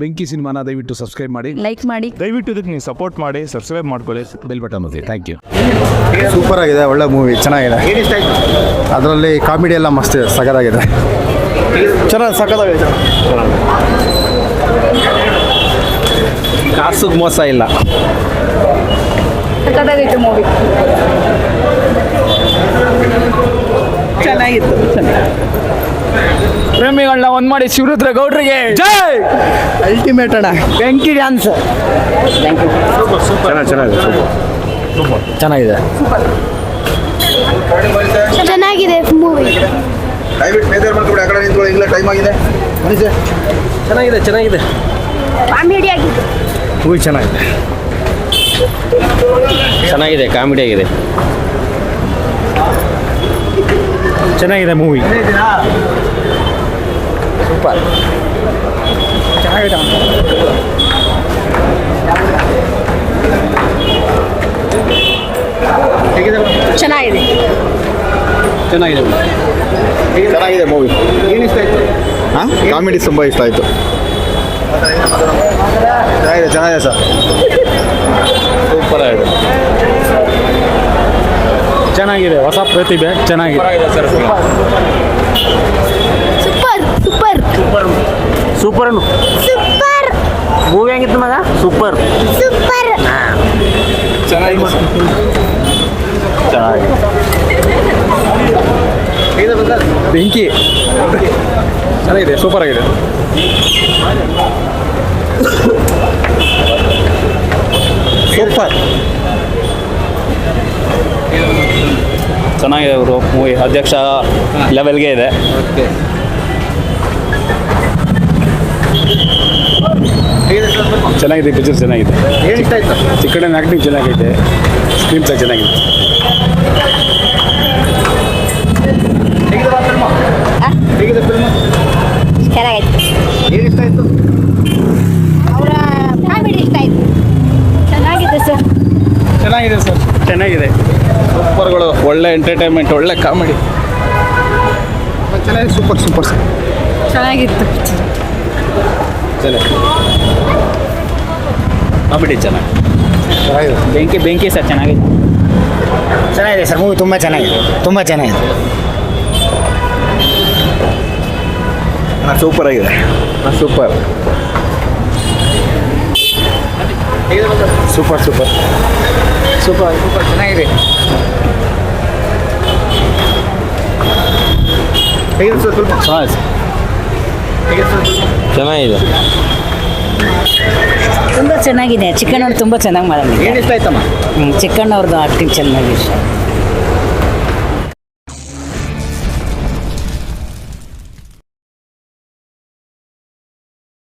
ಬೆಂಕಿ ಸಿನಿಮಾನ ದಯವಿಟ್ಟು ಸಬ್ಸ್ಕ್ರೈಬ್ ಮಾಡಿ. ಲೈಕ್ ಮಾಡಿ. ದಯವಿಟ್ಟು ಇದಕ್ಕೆ ನೀವು ಸಪೋರ್ಟ್ ಮಾಡಿ ಸಬ್ಸ್ಕ್ರೈಬ್ ಮಾಡ್ಕೊಳ್ಳಿ. ಬೆಲ್ ಬಟನ್ ಒತ್ತಿ. ಥ್ಯಾಂಕ್ ಯು ಸೂಪರ್ ಆಗಿದೆ ಒಳ್ಳೆ ಮೂವಿ ಚೆನ್ನಾಗಿದೆ. ಅದರಲ್ಲಿ ಕಾಮಿಡಿ ಎಲ್ಲ ಮಸ್ತ್ ಇದೆ ಸಗದಾಗಿದೆ ಚೆನ್ನಾಗಿ ಸಖತ್ತಾಗಿದೆ ಕಾಸಿಗೆ ಮೋಸ ಇಲ್ಲ. ಮೂವಿ ಚೆನ್ನಾಗಿತ್ತು ಪ್ರೇಮಿಗಳನ್ನ ಒಂದ್ ಮಾಡಿ ಶಿವರುದ್ರ ಗೌಡ್ರಿಗೆ. ಜೈ! ಅಲ್ಟಿಮೇಟ್ ಅಣ್ಣ. ಬೆಂಕಿ ಡ್ಯಾನ್ಸ್. ಚೆನ್ನಾಗಿದೆ ಚೆನ್ನಾಗಿದೆ. ಮೂವಿ ದಯವಿಟ್ಟು ಬೇಜಾರು ಮಾಡ್ಕೊಬಿಡಿ ಆ ಕಡೆ ನಿಂತ್ಕೊಳ್ಳಿ ಇಲ್ಲ ಟೈಮ್ ಆಗಿದೆ. ಚೆನ್ನಾಗಿದೆ ಚೆನ್ನಾಗಿದೆ. ಕಾಮಿಡಿ ಆಗಿದೆ. ಮೂವಿ ಚೆನ್ನಾಗಿದೆ. ಚೆನ್ನಾಗಿದೆ ಕಾಮಿಡಿ ಆಗಿದೆ. ಚೆನ್ನಾಗಿದೆ ಮೂವಿ ಸೂಪರ್. ಚೆನ್ನಾಗಿದೆ. ಚೆನ್ನಾಗಿದೆ. ಚೆನ್ನಾಗಿದೆ ಮೂವಿ ಏನು ಇಷ್ಟ ಆಯ್ತು? ಹಾಂ? ಕಾಮಿಡಿ ತುಂಬ ಇಷ್ಟ ಆಯಿತು. ಚೆನ್ನಾಗಿದೆ ಚೆನ್ನಾಗಿದೆ ಸರ್. ಸೂಪರ್ ಆಗಿದೆ. ಚೆನ್ನಾಗಿದೆ ಹೊಸ ಪ್ರತಿಭೆ ಚೆನ್ನಾಗಿದೆ. ಸೂಪರ್ ಸೂಪರ್ ಸೂಪರ್ ಮೂವಿ ಹೆಂಗಿತ್ತು ಮಗ? ಸೂಪರ್ ಸೂಪರ್ ಬೆಂಕಿ. ಚೆನ್ನಾಗಿದೆ ಸೂಪರ್ ಆಗಿದೆ. ಸೂಪರ್ ಚೆನ್ನಾಗಿದೆ ಅವರು ಮೂವಿ ಅಧ್ಯಕ್ಷ ಲೆವೆಲ್ಗೆ ಇದೆ. ಚೆನ್ನಾಗಿದೆ ಪಿಕ್ಚರ್ ಚೆನ್ನಾಗಿದೆ. ಚಿಕ್ಕಡೆ ಚಿಕ್ಕಣ್ಣನ ಆ್ಯಕ್ಟಿಂಗ್ ಚೆನ್ನಾಗೈತೆ. ಸ್ಕ್ರೀನ್ ಪ್ಲೇ ಚೆನ್ನಾಗಿದೆ. ಚೆನ್ನಾಗಿದೆ ಸರ್ ಚೆನ್ನಾಗಿದೆ ಸರ್. ಚೆನ್ನಾಗಿದೆ. ಸೂಪರ್ಗಳು ಒಳ್ಳೆ ಎಂಟರ್ಟೈನ್ಮೆಂಟ್ ಒಳ್ಳೆ ಕಾಮಿಡಿ ಚೆನ್ನಾಗಿದೆ ಸೂಪರ್ ಸೂಪರ್ ಸರ್. ಚೆನ್ನಾಗಿತ್ತು ಕಾಮಿಡಿ ಚೆನ್ನಾಗಿ ಚೆನ್ನಾಗಿದೆ. ಬೆಂಕಿ ಬೆಂಕಿ ಸರ್ ಚೆನ್ನಾಗಿದೆ. ಚೆನ್ನಾಗಿದೆ ಸರ್ ಮೂವಿ ತುಂಬ ಚೆನ್ನಾಗಿದೆ ತುಂಬ ಚೆನ್ನಾಗಿದೆ. ಸೂಪರ್ ಆಗಿದೆ. Super super super super super ಚೆನ್ನಾಗಿದೆ. ಹೇಗಿದೆ ಸರ್ ಫಿಲ್ಮ್ ಚೆನ್ನಾಗಿದೆ. ತುಂಬ ಚೆನ್ನಾಗಿದೆ. ಚಿಕ್ಕಣ್ಣವ್ರು ತುಂಬ ಚೆನ್ನಾಗಿ ಆಯ್ತಮ್ಮ? ಚಿಕ್ಕಣ್ಣವ್ರದ್ದು ಆಕ್ಟಿಂಗ್ ಚೆನ್ನಾಗಿ ಇಷ್ಟ